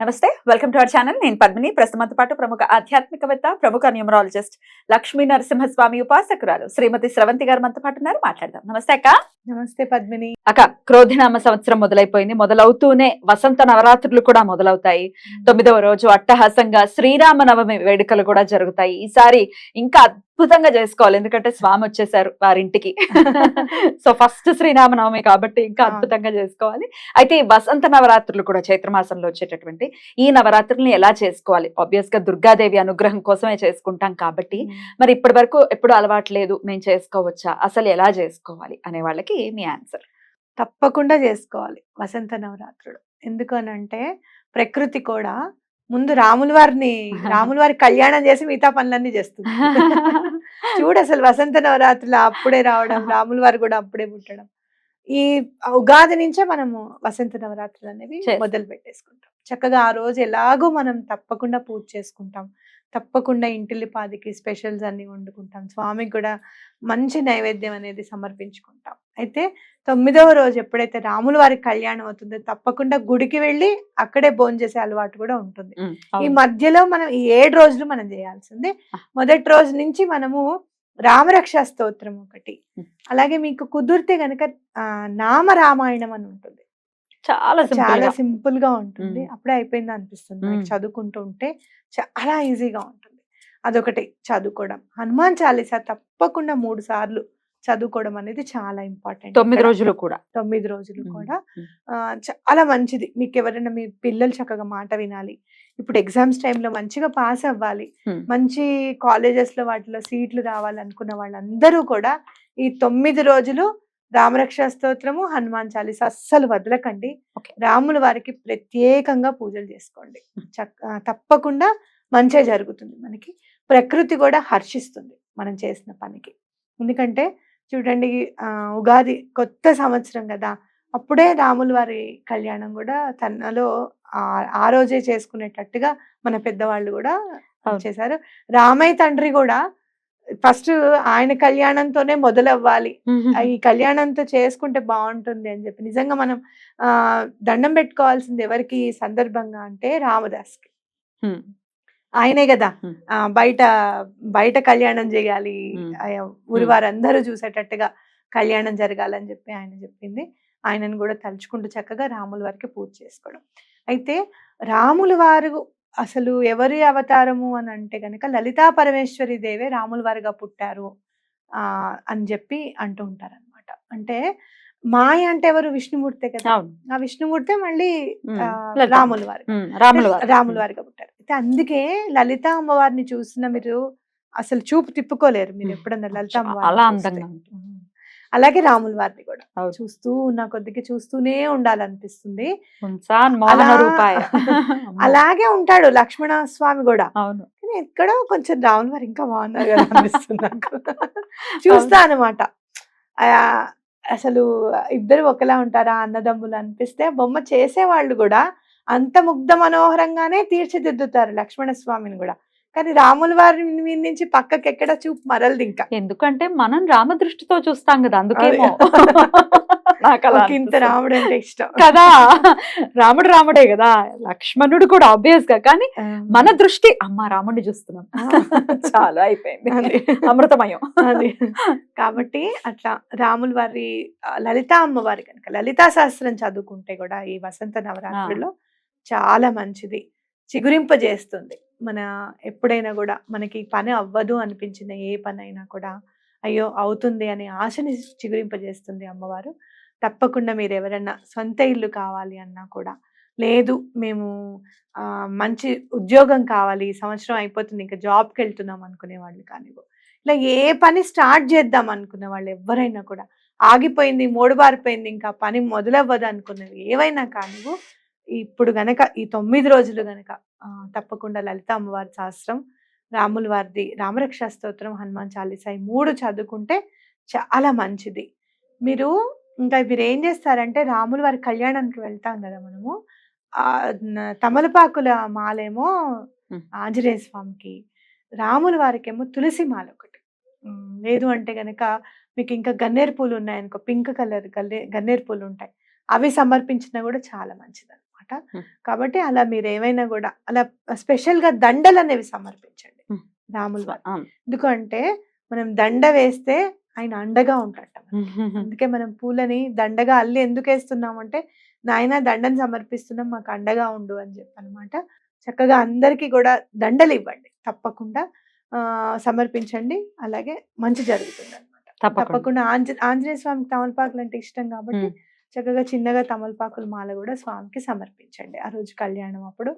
నమస్తే welcome to our channel. నేను పద్మిని. ప్రస్తుతంతో పాటు ప్రముఖ ఆధ్యాత్మికవేత్త ప్రముఖ న్యూమరాలజిస్ట్ లక్ష్మీ నరసింహస్వామి ఉపాసకురాలు శ్రీమతి స్రవంతి గారు మనతో పాటు ఉన్నారు. మాట్లాడదాం. నమస్తే అక్క. నమస్తే పద్మిని. అక్క క్రోధినామ సంవత్సరం మొదలైపోయింది. మొదలవుతూనే వసంత నవరాత్రులు కూడా మొదలవుతాయి. తొమ్మిదవ రోజు అట్టహాసంగా శ్రీరామ నవమి వేడుకలు కూడా జరుగుతాయి. ఈసారి ఇంకా అద్భుతంగా చేసుకోవాలి. ఎందుకంటే స్వామి వచ్చేసారు వారింటికి. సో ఫస్ట్ శ్రీరామ నవమి కాబట్టి ఇంకా. అద్భుతంగా చేసుకోవాలి. అయితే ఈ వసంత నవరాత్రులు కూడా చైత్ర మాసంలో వచ్చేటటువంటి ఈ నవరాత్రుల్ని ఎలా చేసుకోవాలి? ఆబ్వియస్గా దుర్గాదేవి అనుగ్రహం కోసమే చేసుకుంటాం కాబట్టి మరి ఇప్పటి వరకు ఎప్పుడు అలవాటు లేదు మేము చేసుకోవచ్చా? అసలు ఎలా చేసుకోవాలి? అనే వాళ్ళకి మీ ఆన్సర్ తప్పకుండా చేసుకోవాలి వసంత నవరాత్రులు. ఎందుకు అని అంటే ప్రకృతి కూడా ముందు రాముల వారిని రాముల వారి కళ్యాణం చేసి మిగతా పనులన్నీ చేస్తుంది చూడు అసలు వసంత నవరాత్రులు అప్పుడే రావడం రాముల వారు కూడా అప్పుడే పుట్టడం. ఈ ఉగాది నుంచే మనము వసంత నవరాత్రులు అనేవి. మొదలు పెట్టేసుకుంటాం చక్కగా ఆ రోజు ఎలాగో మనం తప్పకుండా పూజ చేసుకుంటాం. తప్పకుండా ఇంటిల్లిపాదికి స్పెషల్స్ అన్ని వండుకుంటాం. స్వామికి కూడా మంచి నైవేద్యం అనేది సమర్పించుకుంటాం. అయితే తొమ్మిదవ రోజు ఎప్పుడైతే రాముల వారికి కళ్యాణం అవుతుందో తప్పకుండా గుడికి వెళ్ళి అక్కడే భోజనం చేసే అలవాటు కూడా ఉంటుంది. ఈ మధ్యలో మనం ఈ ఏడు రోజులు మనం చేయాల్సిందే. మొదటి రోజు నుంచి మనము రామరక్షా స్తోత్రం ఒకటి. అలాగే మీకు కుదిరితే గనక నామ రామాయణం అని ఉంటుంది. చాలా చాలా సింపుల్గా ఉంటుంది. అప్పుడే అయిపోయింది అనిపిస్తుంది. మనకి. చదువుకుంటూ ఉంటే చాలా ఈజీగా ఉంటుంది. అదొకటి చదువుకోవడం. హనుమాన్ చాలీసా తప్పకుండా మూడు సార్లు చదువుకోవడం అనేది చాలా ఇంపార్టెంట్ తొమ్మిది రోజులు కూడా. తొమ్మిది రోజులు. కూడా. చాలా మంచిది. మీకు ఎవరైనా మీ పిల్లలు చక్కగా మాట వినాలి. ఇప్పుడు ఎగ్జామ్స్ టైంలో మంచిగా పాస్ అవ్వాలి. మంచి colleges లో వాటిలో సీట్లు రావాలనుకున్న వాళ్ళందరూ కూడా ఈ తొమ్మిది రోజులు రామరక్ష స్తోత్రము హనుమాన్ చాలీస అస్సలు వదలకండి. రాముల వారికి ప్రత్యేకంగా పూజలు చేసుకోండి. తప్పకుండా మంచిగా జరుగుతుంది మనకి. ప్రకృతి కూడా హర్షిస్తుంది మనం చేసిన పనికి. ఎందుకంటే చూడండి ఉగాది కొత్త సంవత్సరం కదా. అప్పుడే రాముల వారి కళ్యాణం కూడా తనలో ఆ రోజే చేసుకునేటట్టుగా మన పెద్దవాళ్ళు కూడా. చేశారు. రామయ్య తండ్రి కూడా ఫస్ట్ ఆయన కళ్యాణంతోనే మొదలవ్వాలి. ఈ కళ్యాణంతో చేసుకుంటే బాగుంటుంది అని చెప్పి. నిజంగా మనం ఆ దండం పెట్టుకోవాల్సింది ఎవరికి సందర్భంగా అంటే రామదాస్కి. ఆయనే కదా. బయట బయట కళ్యాణం చేయాలి. ఊరి. వారందరూ చూసేటట్టుగా కళ్యాణం జరగాలని చెప్పి ఆయన చెప్పింది. ఆయనను కూడా తలుచుకుంటూ చక్కగా రాముల వారికి పూజ చేసుకోవడం. అయితే రాముల వారు అసలు ఎవరి అవతారము అని అంటే కనుక లలితా పరమేశ్వరి దేవే రాముల వారిగా పుట్టారు ఆ అని చెప్పి అంటూ ఉంటారు అనమాట అంటే మాయ అంటే ఎవరు విష్ణుమూర్తే కదా ఆ విష్ణుమూర్తే మళ్ళీ. రాముల వారు. రాములు వారు. రాముల వారిగా పుట్టారు అయితే అందుకే లలిత అమ్మవారిని చూసిన మీరు అసలు చూపు తిప్పుకోలేరు మీరు. ఎప్పుడన్నా లలిత అందంగా. ఉమ్. అలాగే రాముల వారిని కూడా. చూస్తూ ఉన్న కొద్దికి చూస్తూనే ఉండాలనిపిస్తుంది. అలాగే ఉంటాడు లక్ష్మణ స్వామి కూడా. అవును. కానీ ఎక్కడో కొంచెం రాముల వారు ఇంకా బాగున్నారు కదా అనిపిస్తుంది నాకు. చూస్తా అనమాట అసలు ఇద్దరు ఒకలా ఉంటారా అన్నదమ్ములు అనిపిస్తే బొమ్మ చేసేవాళ్ళు కూడా అంత ముగ్ధ మనోహరంగానే తీర్చిదిద్దుతారు లక్ష్మణ స్వామిని కూడా. కానీ రాముల వారి మీద నుంచి పక్కకి ఎక్కడ చూపు మరలది ఇంకా. ఎందుకంటే మనం రామ దృష్టితో చూస్తాం కదా అందుకేమో. నాకు అలా ఇంత. రాముడు అంటే ఇష్టం. కదా రాముడు రాముడే కదా లక్ష్మణుడు కూడా ఆబ్వియస్గా కానీ మన దృష్టి అమ్మ రాముడిని చూస్తున్నాం. చాలా అయిపోయింది. అమృతమయం. కాబట్టి అట్లా రాముల వారి లలితా అమ్మవారి కనుక లలితా శాస్త్రం చదువుకుంటే కూడా ఈ వసంత నవరాత్రుల్లో చాలా మంచిది. చిగురింపజేస్తుంది. మన ఎప్పుడైనా కూడా మనకి పని అవ్వదు అనిపించిన ఏ పని అయినా కూడా అయ్యో! అవుతుంది అనే ఆశని చిగురింపజేస్తుంది అమ్మవారు. తప్పకుండా మీరు ఎవరైనా సొంత ఇల్లు కావాలి అన్నా కూడా లేదు మేము మంచి ఉద్యోగం కావాలి ఈ సంవత్సరం అయిపోతుంది ఇంకా జాబ్కి వెళ్తున్నాం అనుకునే వాళ్ళు కానివ్వు ఇలా ఏ పని స్టార్ట్ చేద్దాం అనుకున్న వాళ్ళు ఎవరైనా కూడా ఆగిపోయింది మూడుబారిపోయింది ఇంకా పని మొదలవ్వదు అనుకున్నవి ఏవైనా కానివో ఇప్పుడు గనక ఈ తొమ్మిది రోజులు గనక తప్పకుండా లలిత అమ్మవారి శాస్త్రం రాముల వారిది రామరక్షా స్తోత్రం హనుమాన్ చాలీసా ఈ మూడు చదువుకుంటే చాలా మంచిది. మీరు ఇంకా మీరు ఏం చేస్తారంటే రాముల వారి కళ్యాణానికి వెళ్తాం కదా మనము తమలపాకుల మాలేమో. ఆంజనేయ స్వామికి రాముల వారికేమో తులసి మాల ఒకటి. లేదు అంటే గనక మీకు ఇంకా గన్నేరు పూలు ఉన్నాయనుకో పింక్ కలర్ గల్లే గన్నేరు పూలు ఉంటాయి. అవి సమర్పించినా కూడా చాలా మంచిది అనమాట. కాబట్టి అలా మీరు ఏమైనా కూడా అలా స్పెషల్గా దండలు అనేవి సమర్పించండి. రాముల వారి. ఎందుకంటే మనం దండ వేస్తే ఆయన అండగా ఉంటాడట మనకి. అందుకే మనం పూలని దండగా అల్లి ఎందుకు వేస్తున్నాం అంటే నాయన దండను సమర్పిస్తున్నాం మాకు అండగా ఉండు అని చెప్పి అనమాట చక్కగా అందరికీ కూడా దండలు ఇవ్వండి తప్పకుండా సమర్పించండి అలాగే మంచి జరుగుతుంది అనమాట తప్పకుండా ఆంజ ఆంజనేయ స్వామికి తమలపాకులు అంటే ఇష్టం కాబట్టి. చక్కగా చిన్నగా తమలపాకుల మాల కూడా స్వామికి సమర్పించండి. ఆ రోజు కళ్యాణం అప్పుడు.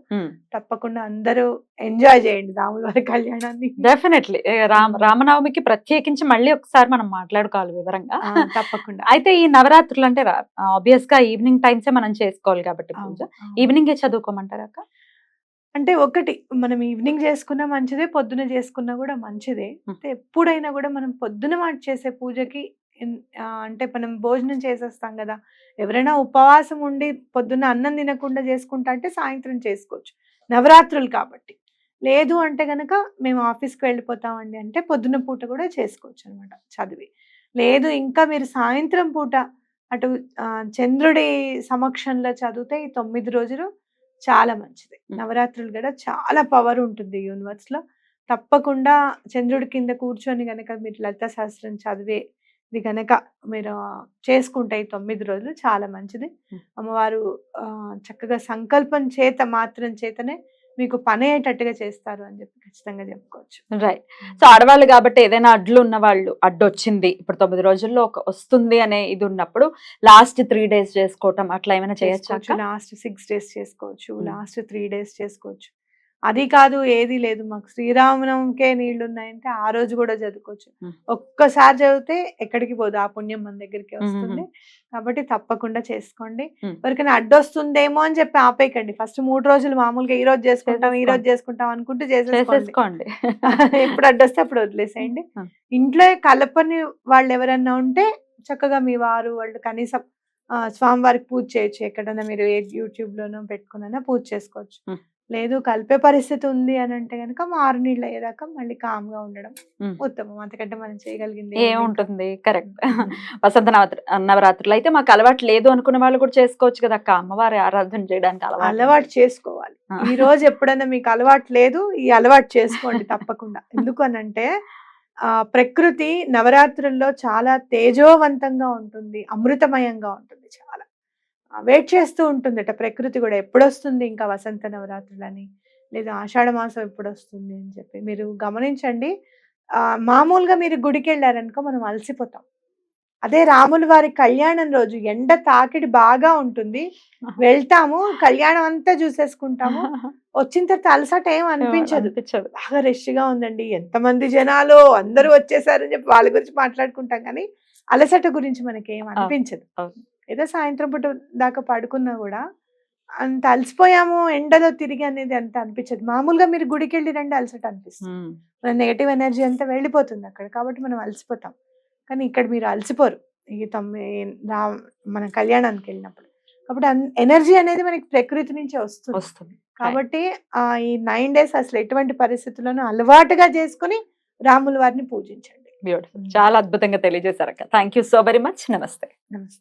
తప్పకుండా అందరూ ఎంజాయ్ చేయండి రాముల వారి కళ్యాణాన్ని. డెఫినెట్లీ. రామ రామనవమికి ప్రత్యేకించి మళ్ళీ ఒకసారి మనం మాట్లాడుకోవాలి వివరంగా. తప్పకుండా. అయితే ఈ నవరాత్రులు అంటే ఆబ్వియస్గా ఈవినింగ్ టైమ్సే మనం చేసుకోవాలి కాబట్టి పూజ. ఈవినింగే చదువుకోమంటారా అక్క? అంటే ఒకటి మనం ఈవినింగ్ చేసుకున్నా మంచిదే పొద్దున చేసుకున్నా కూడా మంచిదే. ఎప్పుడైనా కూడా మనం పొద్దున మాట చేసే పూజకి అంటే మనం భోజనం చేసేస్తాం కదా. ఎవరైనా ఉపవాసం ఉండి పొద్దున్న అన్నం తినకుండా చేసుకుంటా అంటే సాయంత్రం చేసుకోవచ్చు. నవరాత్రులు కాబట్టి. లేదు అంటే గనక మేము ఆఫీస్కి వెళ్ళిపోతామండి అంటే పొద్దున పూట కూడా చేసుకోవచ్చు అనమాట చదివి. లేదు ఇంకా మీరు సాయంత్రం పూట అటు చంద్రుడి సమక్షంలో చదివితే ఈ తొమ్మిది రోజులు చాలా మంచిది. నవరాత్రులు కూడా చాలా పవర్ ఉంటుంది యూనివర్స్లో తప్పకుండా చంద్రుడి కింద కూర్చొని గనక మీరు లలిత శాస్త్రం చదివే ఇది గనక మీరు చేసుకుంటే ఈ తొమ్మిది రోజులు చాలా మంచిది. అమ్మవారు చక్కగా సంకల్పం చేత మాత్రం చేతనే మీకు పని అయ్యేటట్టుగా చేస్తారు అని చెప్పి ఖచ్చితంగా చెప్పుకోవచ్చు. రైట్. సో ఆడవాళ్ళు కాబట్టి ఏదైనా అడ్లు ఉన్న వాళ్ళు అడ్డు వచ్చింది ఇప్పుడు తొమ్మిది రోజుల్లో ఒక వస్తుంది అనే ఇది ఉన్నప్పుడు లాస్ట్ త్రీ డేస్ చేసుకోవటం అట్లా ఏమైనా చేయొచ్చు లాస్ట్ సిక్స్ డేస్ చేసుకోవచ్చు. లాస్ట్ త్రీ డేస్ చేసుకోవచ్చు. అది కాదు ఏది లేదు. మాకు శ్రీరామనవమికే నీళ్ళు ఉన్నాయంటే ఆ రోజు కూడా చదువుకోవచ్చు. ఒక్కసారి చదివితే ఎక్కడికి పోదు. ఆ పుణ్యం మన దగ్గరికి. వస్తుంది. కాబట్టి తప్పకుండా చేసుకోండి. ఎవరికైనా అడ్డొస్తుందేమో అని చెప్పి ఆపేయకండి. ఫస్ట్ మూడు రోజులు మామూలుగా ఈ రోజు చేసుకుంటాం ఈ రోజు చేసుకుంటాం అనుకుంటూ చేసేసుకోండి. ఎప్పుడు అడ్డొస్తే అప్పుడు వదిలేసేయండి. ఇంట్లో కలపని వాళ్ళు ఎవరన్నా ఉంటే చక్కగా మీ వారు వాళ్ళు కనీసం స్వామివారికి పూజ చేయొచ్చు. ఎక్కడైనా మీరు ఏ యూట్యూబ్ లోనో పెట్టుకున్నా పూజ చేసుకోవచ్చు. లేదు కలిపే పరిస్థితి ఉంది అని అంటే కనుక మారు నీళ్ళు అయ్యేదాకా మళ్ళీ కామ్గా ఉండడం. ఉత్తమం అంతకంటే మనం చేయగలిగింది? ఏముంటుంది కరెక్ట్. వసంత నవరాత్రి నవరాత్రులు అయితే మాకు అలవాటు లేదు అనుకునే వాళ్ళు కూడా చేసుకోవచ్చు కదా అక్క అమ్మవారి ఆరాధన చేయడానికి అలవాటు అలవాటు చేసుకోవాలి. ఈ రోజు ఎప్పుడైనా మీకు అలవాటు లేదు ఈ అలవాటు చేసుకోండి తప్పకుండా ఎందుకు అనంటే ఆ ప్రకృతి నవరాత్రుల్లో చాలా తేజోవంతంగా ఉంటుంది అమృతమయంగా ఉంటుంది చాలా వెయిట్ చేస్తూ ఉంటుందట. ప్రకృతి కూడా ఎప్పుడు వస్తుంది ఇంకా వసంత నవరాత్రులని? లేదా ఆషాఢ మాసం ఎప్పుడు వస్తుంది అని చెప్పి. మీరు గమనించండి. ఆ మామూలుగా మీరు గుడికి వెళ్ళారనుకో మనం అలసిపోతాం. అదే రాముల వారి కళ్యాణం రోజు ఎండ తాకిడి బాగా ఉంటుంది. వెళ్తాము కళ్యాణం అంతా చూసేసుకుంటాము. వచ్చిన తర్వాత అలసట ఏం అనిపించదు. బాగా రష్గా ఉందండి. ఎంతమంది జనాలు అందరూ వచ్చేసారని చెప్పి వాళ్ళ గురించి మాట్లాడుకుంటాం కానీ అలసట గురించి మనకి ఏం అనిపించదు. ఏదో సాయంత్రం పూట దాకా పడుకున్నా కూడా అంత అలసిపోయాము ఎండలో తిరిగి అనేది అంత అనిపించదు. మామూలుగా మీరు గుడికి వెళ్ళి రండి అలసట అనిపిస్తుంది. మన నెగటివ్ ఎనర్జీ అంతా వెళ్ళిపోతుంది అక్కడ కాబట్టి మనం అలసిపోతాం. కానీ ఇక్కడ మీరు అలసిపోరు. ఈ తొమ్మిది రా మన కళ్యాణానికి వెళ్ళినప్పుడు. కాబట్టి ఎనర్జీ అనేది మనకి ప్రకృతి నుంచే వస్తుంది. వస్తుంది. కాబట్టి ఆ ఈ నైన్ డేస్ అసలు ఎటువంటి పరిస్థితుల్లోనూ అలవాటుగా చేసుకుని రాముల వారిని పూజించండి. బ్యూటిఫుల్. చాలా అద్భుతంగా తెలియజేశారు అక్క thank you so very much. నమస్తే. నమస్తే.